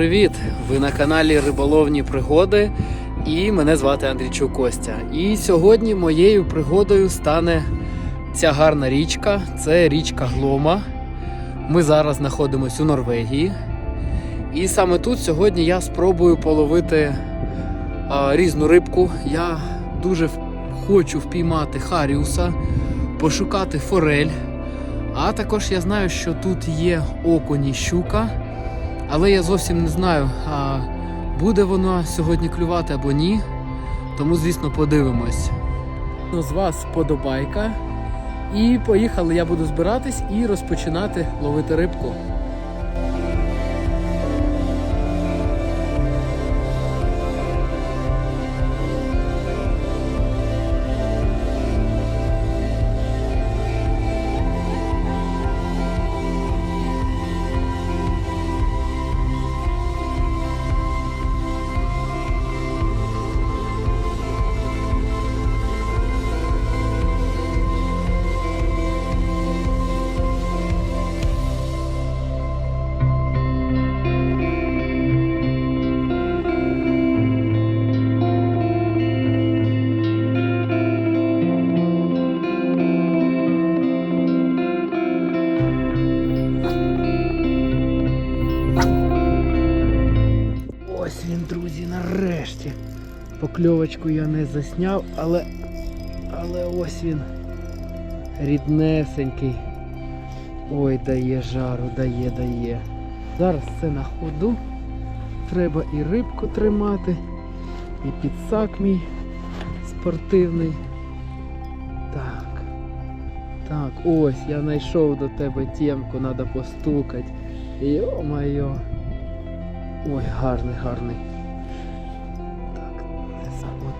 привіт! Ви на каналі Риболовні Пригоди і мене звати Андрійчук Костя. І сьогодні моєю пригодою стане ця гарна річка. Це річка Глома. Ми зараз знаходимося у Норвегії. І саме тут сьогодні я спробую половити а, різну рибку. Я дуже хочу впіймати Харіуса, пошукати форель. А також я знаю, що тут є окунь і щука. Але я зовсім не знаю, а буде воно сьогодні клювати або ні. Тому, звісно, подивимось. Ну, з вас подобайка. І поїхали, я буду збиратись і розпочинати ловити рибку. Покльовочку я не засняв, але. Але ось він. Ріднесенький. Ой, дає жару, дає, дає. Зараз це на ходу. Треба і рибку тримати, і підсак мій спортивний. Так. Так, ось я знайшов до тебе тємку, треба постукати. Йо-моє. Ой, гарний, гарний.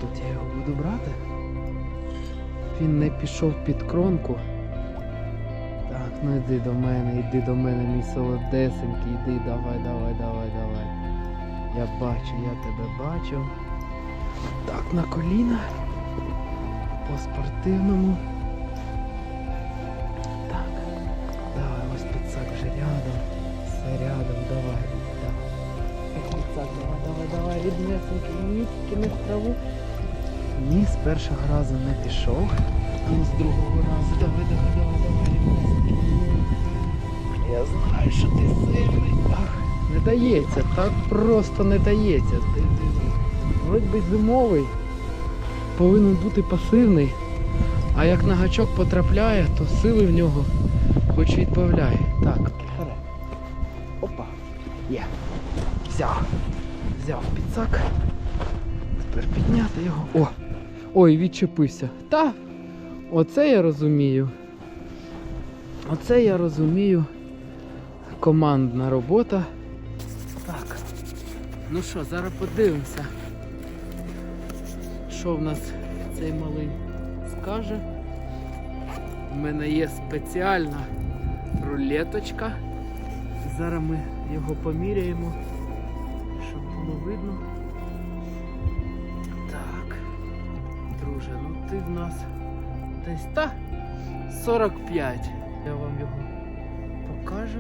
Так. Отут я його буду брати. Він не пішов під кромку. Так, ну йди до мене, йди до мене, мій солодесенький, йди, давай, давай, давай, давай. Я бачу, я тебе бачу. Так, на коліна. По спортивному. Так. Давай, ось підсак вже рядом. Все рядом, давай, давай. Підсак, давай, давай, давай, ріднесенький, ні, не в траву. Ні, з першого разу не пішов. А ну з другого разу, давай, давай, давай, давай. Я знаю, що ти сильний. Ах, не дається, так просто не дається. Вроді би зимовий, повинен бути пасивний. А як на гачок потрапляє, то сили в нього хоч відбавляє. Так. Опа. Є. Взяв. Взяв підсак. Тепер підняти його. О! Ой, відчепився. Та! Оце я розумію. Оце я розумію. Командна робота. Так. Ну що, зараз подивимося. Що в нас цей малий скаже. У мене є спеціальна рулеточка. Зараз ми його поміряємо, щоб було видно. Друже, ну ти в нас десь та 45. Я вам його покажу.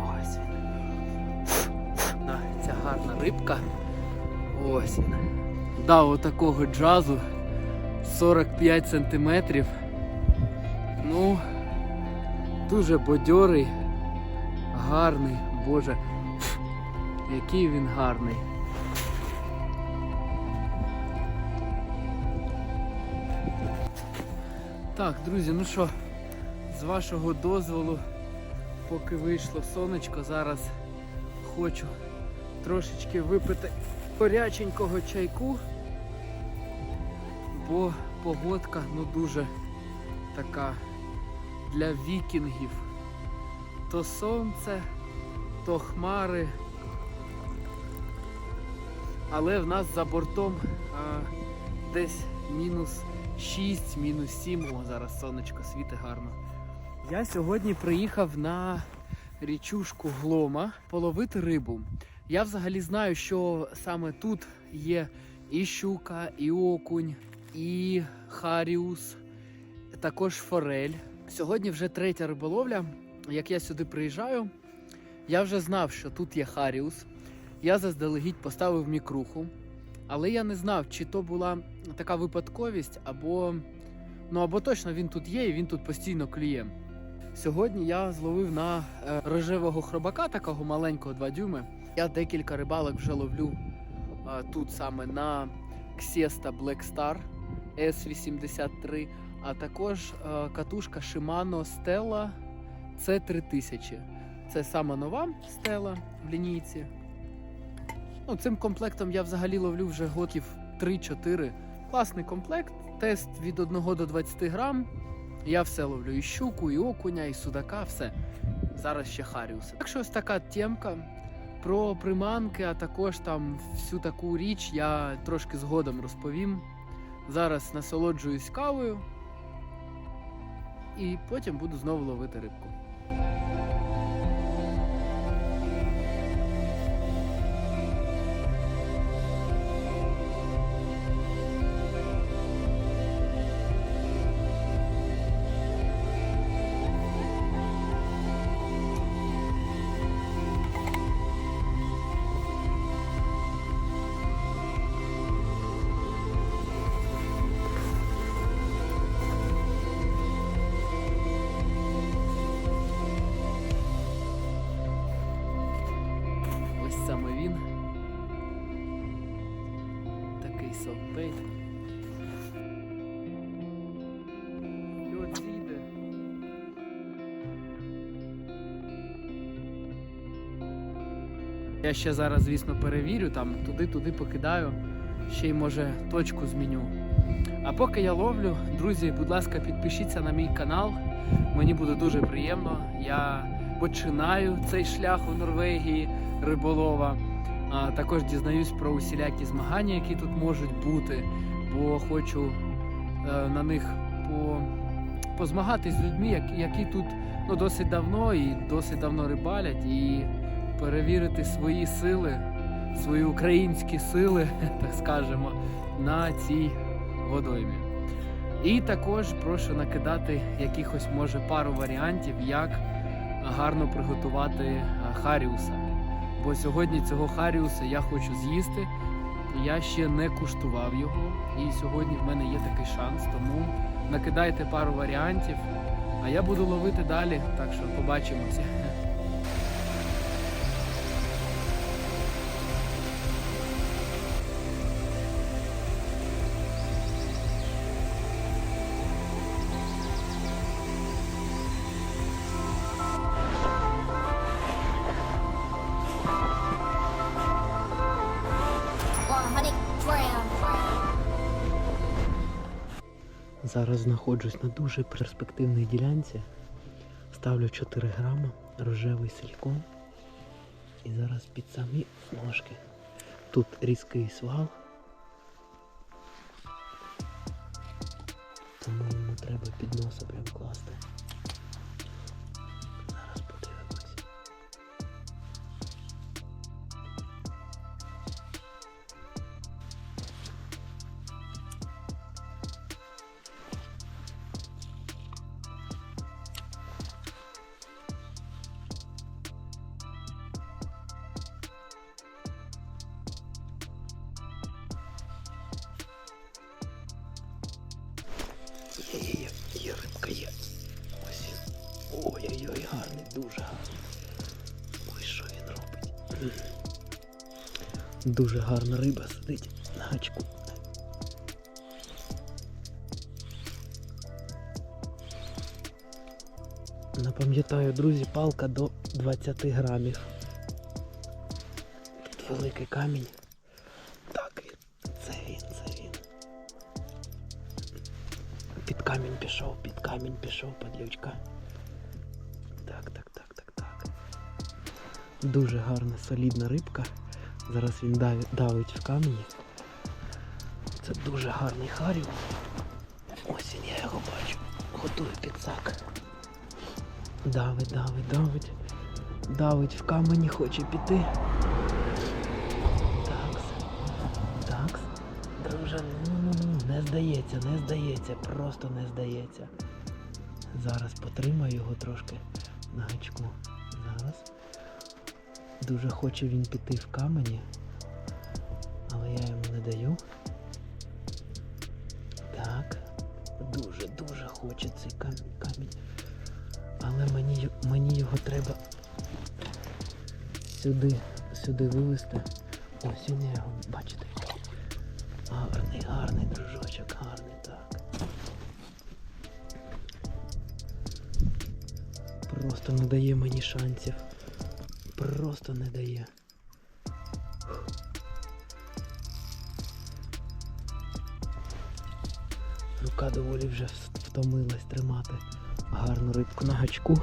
Ось він. Ця гарна рибка. Ось він. Дав отакого джазу 45 сантиметрів. Ну, дуже бодьорий, гарний, боже, який він гарний. Так, друзі, ну що, з вашого дозволу, поки вийшло сонечко, зараз хочу трошечки випити горяченького чайку, бо погодка ну дуже така для вікінгів. То сонце, то хмари. Але в нас за бортом а, десь мінус 6, мінус 7. О, зараз сонечко світить гарно. Я сьогодні приїхав на річушку Глома половити рибу. Я взагалі знаю, що саме тут є і щука, і окунь, і харіус, також форель. Сьогодні вже третя риболовля. Як я сюди приїжджаю, Я вже знав, що тут є Харіус. Я заздалегідь поставив мікруху, але я не знав, чи то була така випадковість, або ну або точно він тут є і він тут постійно клює. Сьогодні я зловив на е, рожевого хробака, такого маленького 2 дюйми. Я декілька рибалок вже ловлю е, тут саме на Ксеста Black Star S83, а також е, катушка Shimano Stella C3000. Це сама нова стела в лінійці. Ну, цим комплектом я взагалі ловлю вже років 3-4. Класний комплект, тест від 1 до 20 грам. Я все ловлю і щуку, і окуня, і судака, все. Зараз ще Харіуси. Так що ось така темка. Про приманки, а також там всю таку річ я трошки згодом розповім. Зараз насолоджуюсь кавою і потім буду знову ловити рибку. Я ще зараз, звісно, перевірю, там туди-туди покидаю, ще й може точку зміню. А поки я ловлю, друзі, будь ласка, підпишіться на мій канал. Мені буде дуже приємно. Я починаю цей шлях у Норвегії риболова. А також дізнаюсь про усілякі змагання, які тут можуть бути, бо хочу е, на них по, позмагатись з людьми, які, тут ну, досить давно і досить давно рибалять, і перевірити свої сили, свої українські сили, так скажемо, на цій водоймі. І також прошу накидати якихось може пару варіантів, як гарно приготувати е, харіуса. Бо сьогодні цього харіуса я хочу з'їсти. Я ще не куштував його, і сьогодні в мене є такий шанс. Тому накидайте пару варіантів, а я буду ловити далі. Так що побачимося. Зараз знаходжусь на дуже перспективній ділянці. Ставлю 4 грама рожевий силікон. І зараз під самі ножки. Тут різкий свал. Тому йому треба під носа прям класти. Є, є, рибка є. Ось він. Ой-ой-ой, гарний, дуже гарний. Ой, що він робить? Дуже гарна риба сидить на гачку. Напам'ятаю, друзі, палка до 20 грамів. Тут великий камінь. Пішов, падлючка. Так, так, так, так, так. Дуже гарна, солідна рибка. Зараз він давить, в камені. Це дуже гарний харів. Ось він, я його бачу. Готує підсак. Давить, давить, давить. Давить в камені, хоче піти. Такс. Такс. Друже, ну, ну, ну, не здається, не здається, просто не здається. Зараз потримаю його трошки на гачку. Зараз. дуже хоче він піти в камені, але я йому не даю. Так, дуже-дуже хоче цей кам- камінь. Але мені, мені його треба сюди, сюди вивезти. Ось він я його, бачите. Гарний, гарний дружочок, гарний, так. Просто не дає мені шансів. Просто не дає. Рука доволі вже втомилась тримати гарну рибку на гачку.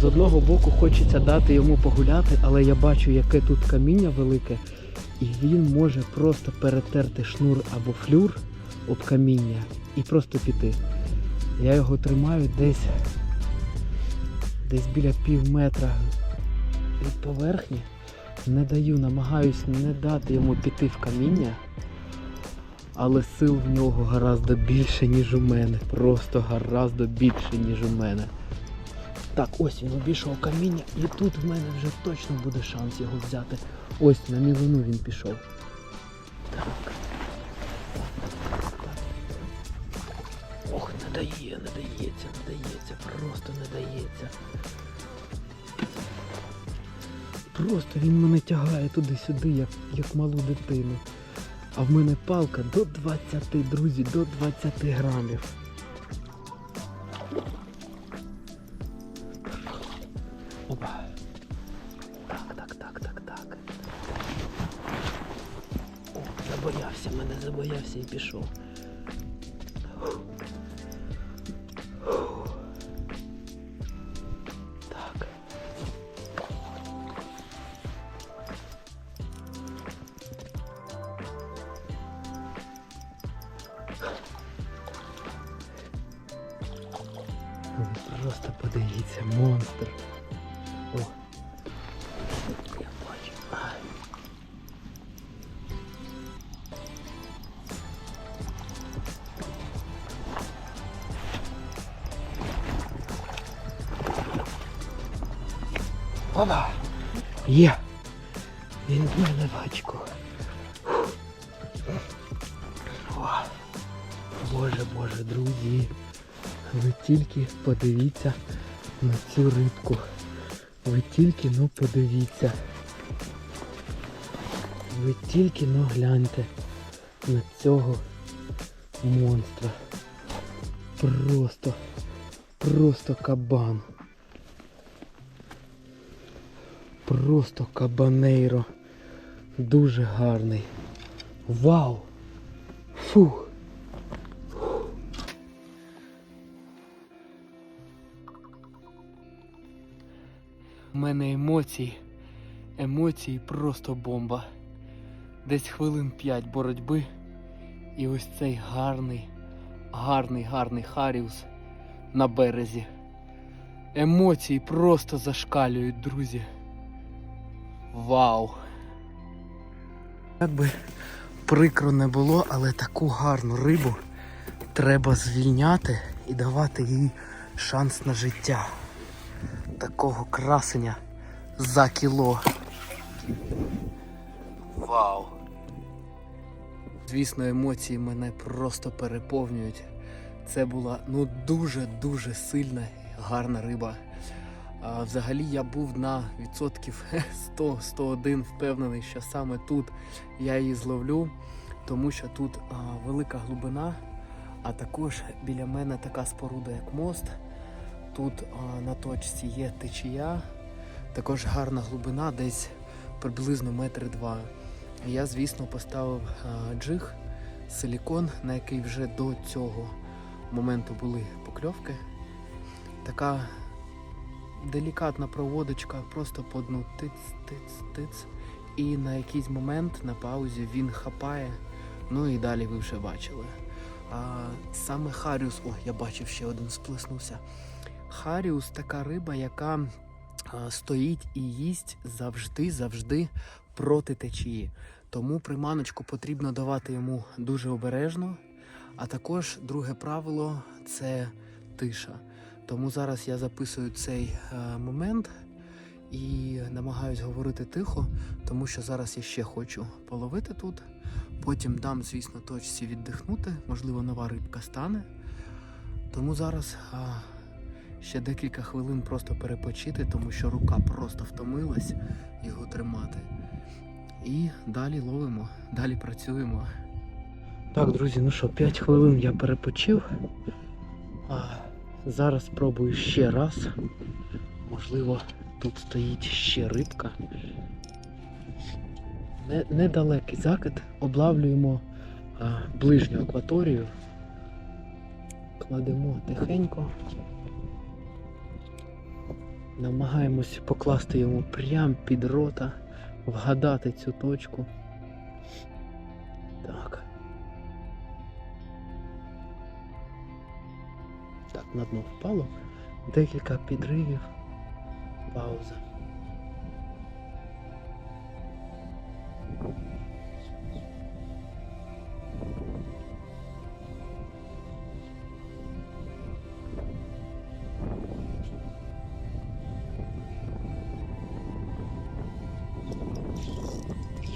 З, одного боку хочеться дати йому погуляти, але я бачу, яке тут каміння велике, і він може просто перетерти шнур або флюр об каміння і просто піти. Я його тримаю десь, десь біля пів метра від поверхні. Не даю, намагаюсь не дати йому піти в каміння, але сил в нього гораздо більше, ніж у мене. Просто гораздо більше, ніж у мене. Так, ось він обійшов каміння, і тут в мене вже точно буде шанс його взяти. Ось на мілину він пішов. Так. Ох, не дає, не дається, не дається, просто не дається. Просто він мене тягає туди-сюди, як, як малу дитину. А в мене палка до 20, друзі, до 20 грамів. Опа. Так, так, так, так, так. О, забоявся, мене забоявся і пішов. Опа! Є! Він в мене. О. Боже, боже, друзі. Ви тільки подивіться на цю рибку. Ви тільки ну подивіться. Ви тільки ну гляньте на цього монстра. Просто, просто кабан. Просто кабанейро. Дуже гарний. Вау! Фух! У мене емоції. Емоції просто бомба. Десь хвилин 5 боротьби. І ось цей гарний, гарний, гарний Харіус на березі. Емоції просто зашкалюють, друзі. Вау! Як би прикро не було, але таку гарну рибу треба звільняти і давати їй шанс на життя такого красення за кіло. Вау! Звісно, емоції мене просто переповнюють. Це була ну дуже-дуже сильна, гарна риба. Взагалі я був на відсотків 100-101 впевнений, що саме тут я її зловлю, тому що тут велика глибина, а також біля мене така споруда, як мост. Тут на точці є течія, також гарна глибина, десь приблизно метри два. Я, звісно, поставив джиг, силікон, на який вже до цього моменту були покльовки. Така делікатна проводочка, просто по дну тиц, тиц, тиц. І на якийсь момент на паузі він хапає. Ну і далі ви вже бачили. А, саме Харіус, о, я бачив ще один сплеснувся. Харіус така риба, яка а, стоїть і їсть завжди, завжди проти течії. Тому приманочку потрібно давати йому дуже обережно. А також друге правило це тиша. Тому зараз я записую цей е, момент і намагаюсь говорити тихо, тому що зараз я ще хочу половити тут. Потім дам, звісно, точці віддихнути, можливо, нова рибка стане. Тому зараз а, ще декілька хвилин просто перепочити, тому що рука просто втомилась його тримати. І далі ловимо, далі працюємо. Так, друзі, ну що, 5 хвилин я перепочив. Зараз спробую ще раз. Можливо, тут стоїть ще рибка. Недалекий закид. Облавлюємо а, ближню акваторію. Кладемо тихенько. Намагаємось покласти йому прямо під рота, вгадати цю точку. Так. На дно впало. Декілька підривів. Пауза.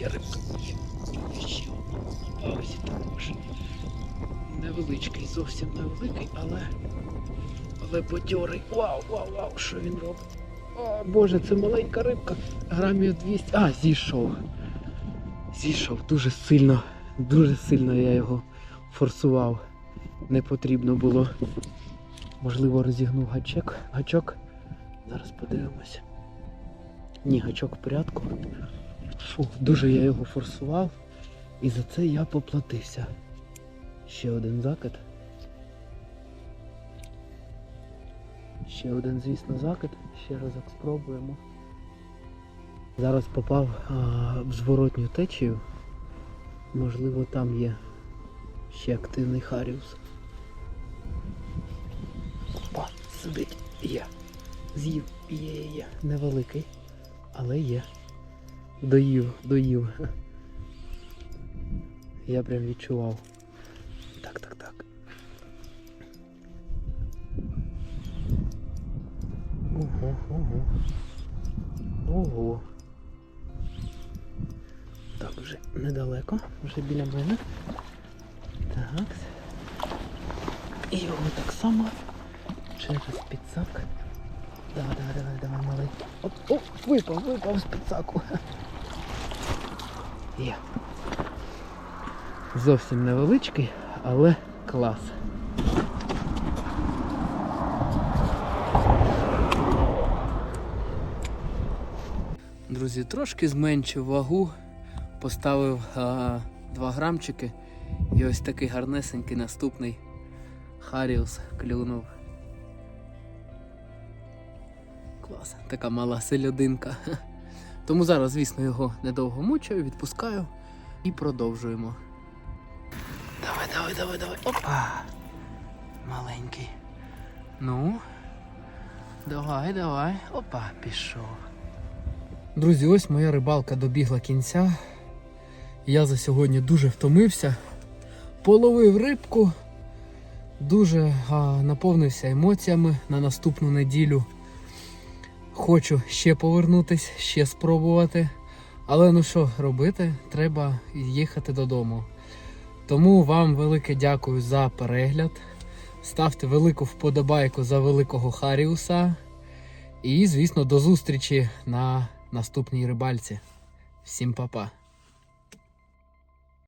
Є рибка, ще одна також. Невеличкий, зовсім невеликий, але. Але. Вау, вау, вау, що він робить? О, Боже, це маленька рибка. Грамів 200. А, зійшов. Зійшов дуже сильно, дуже сильно я його форсував. Не потрібно було. Можливо, розігнув гачок. Гачок. Зараз подивимося. Ні, гачок в порядку. Фу, дуже я його форсував. І за це я поплатився. Ще один закид. Ще один, звісно, закид. Ще разок спробуємо. Зараз попав а, в зворотню течію. Можливо, там є ще активний Харіус. Опа, сидить. Є. З'їв. Є, є, є. Невеликий. Але є. Доїв, доїв. Я прям відчував. Ого, ого. Так, вже недалеко, вже біля мене. Так. І його так само через підсак. Давай, давай, давай, давай, малий. Оп, оп, випав, випав з підсаку. Є. Зовсім невеличкий, але клас. Друзі, трошки зменшив вагу, поставив а, 2 грамчики і ось такий гарнесенький наступний Харіус клюнув. Клас, така мала селядинка. Тому зараз, звісно, його недовго мучаю, відпускаю і продовжуємо. Давай, давай, давай, давай. Опа! Маленький. Ну. Давай, давай. Опа, пішов. Друзі, ось моя рибалка добігла кінця. Я за сьогодні дуже втомився. Половив рибку, дуже а, наповнився емоціями на наступну неділю. Хочу ще повернутись, ще спробувати. Але ну що робити, треба їхати додому. Тому вам велике дякую за перегляд. Ставте велику вподобайку за великого Харіуса. І, звісно, до зустрічі на наступній рибальці. Всім па-па!